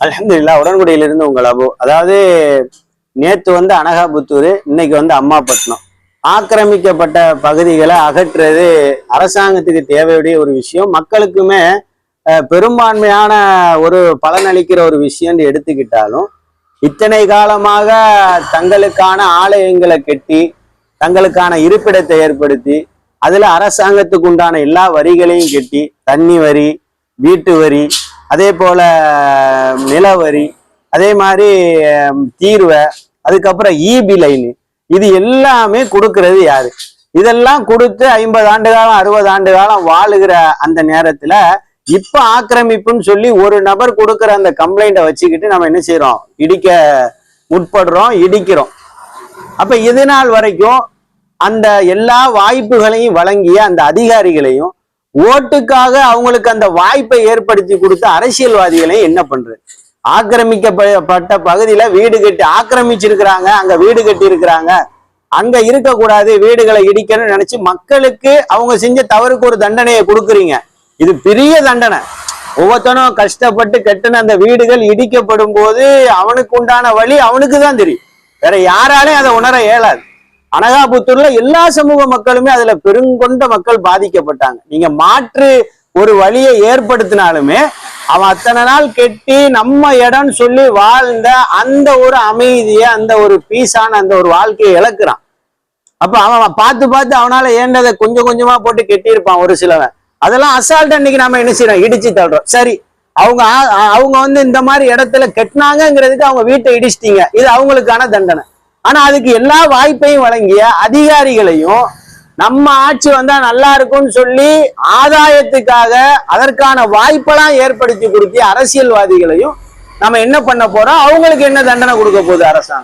அல்ஹம்துலில்லா உடன்குடியிலிருந்து உங்கள் அபு. அதாவது நேத்து வந்து அனகாபுத்தூர் இன்னைக்கு வந்து அம்மாப்பட்டினம் ஆக்கிரமிக்கப்பட்ட பகுதிகளை அகற்றுறது அரசாங்கத்துக்கு தேவையுடைய ஒரு விஷயம். மக்களுக்குமே பெரும்பான்மையான ஒரு பலனளிக்கிற ஒரு விஷயம்னு எடுத்துக்கிட்டாலும் இத்தனை காலமாக தங்களுக்கான ஆலயங்களை கட்டி தங்களுக்கான இருப்பிடத்தை ஏற்படுத்தி அதுல அரசாங்கத்துக்கு உண்டான எல்லா வரிகளையும் கட்டி தண்ணி வரி வீட்டு வரி அதே போல நிலவரி அதே மாதிரி தீர்வை அதுக்கப்புறம் இபி லைனு இது எல்லாமே கொடுக்கறது யாரு? இதெல்லாம் கொடுத்து ஐம்பது ஆண்டு காலம் அறுபது ஆண்டு காலம் வாழுகிற அந்த நேரத்துல இப்ப ஆக்கிரமிப்புன்னு சொல்லி ஒரு நபர் கொடுக்குற அந்த கம்ப்ளைண்ட்டை வச்சுக்கிட்டு நம்ம என்ன செய்யறோம் இடிக்க முற்படுறோம் இடிக்கிறோம். அப்ப இது நாள் வரைக்கும் அந்த எல்லா வாய்ப்புகளையும் வழங்கிய அந்த அதிகாரிகளையும் ஓட்டுக்காக அவங்களுக்கு அந்த வாய்ப்பை ஏற்படுத்தி கொடுத்த அரசியல்வாதிகளையும் என்ன பண்றது? ஆக்கிரமிக்கப்பட்ட பகுதியில வீடு கட்டி ஆக்கிரமிச்சிருக்கிறாங்க அங்க வீடு கட்டி இருக்கிறாங்க அங்க இருக்கக்கூடாது வீடுகளை இடிக்கணும்னு நினைச்சு மக்களுக்கு அவங்க செஞ்ச தவறுக்கு ஒரு தண்டனையை கொடுக்குறீங்க. இது பெரிய தண்டனை. ஒவ்வொருத்தனும் கஷ்டப்பட்டு கட்டின அந்த வீடுகள் இடிக்கப்படும் போது அவனுக்கு உண்டான வழி அவனுக்கு தான் தெரியும். வேற யாராலையும் அதை உணர இயலாது. அனகாபுத்தூர்ல எல்லா சமூக மக்களுமே அதுல பெருங்கொண்ட மக்கள் பாதிக்கப்பட்டாங்க. நீங்க மாற்று ஒரு வழியை ஏற்படுத்தினாலுமே அவன் அத்தனை நாள் கெட்டி நம்ம இடம்னு சொல்லி வாழ்ந்த அந்த ஒரு அமைதியை அந்த ஒரு பீஸான அந்த ஒரு வாழ்க்கையை இழக்கிறான். அப்ப அவன் பார்த்து பார்த்து அவனால ஏண்டதை கொஞ்சம் கொஞ்சமா போட்டு கெட்டியிருப்பான் ஒரு சிலவன். அதெல்லாம் அசால்ட் அன்னைக்கு நாம என்ன செய்யறோம்? இடிச்சு தள்ளுறோம். சரி அவங்க அவங்க வந்து இந்த மாதிரி இடத்துல கெட்டினாங்கிறதுக்கு அவங்க வீட்டை இடிச்சிட்டீங்க. இது அவங்களுக்கான தண்டனை. ஆனா அதுக்கு எல்லா வாய்ப்பையும் வழங்கிய அதிகாரிகளையும் நம்ம ஆட்சி வந்தா நல்லா இருக்கும்னு சொல்லி ஆதாயத்துக்காக அதற்கான வாய்ப்பெல்லாம் ஏற்படுத்தி கொடுத்திய அரசியல்வாதிகளையும் நம்ம என்ன பண்ண போறோம்? அவங்களுக்கு என்ன தண்டனை கொடுக்க போகுது அரசாங்கம்?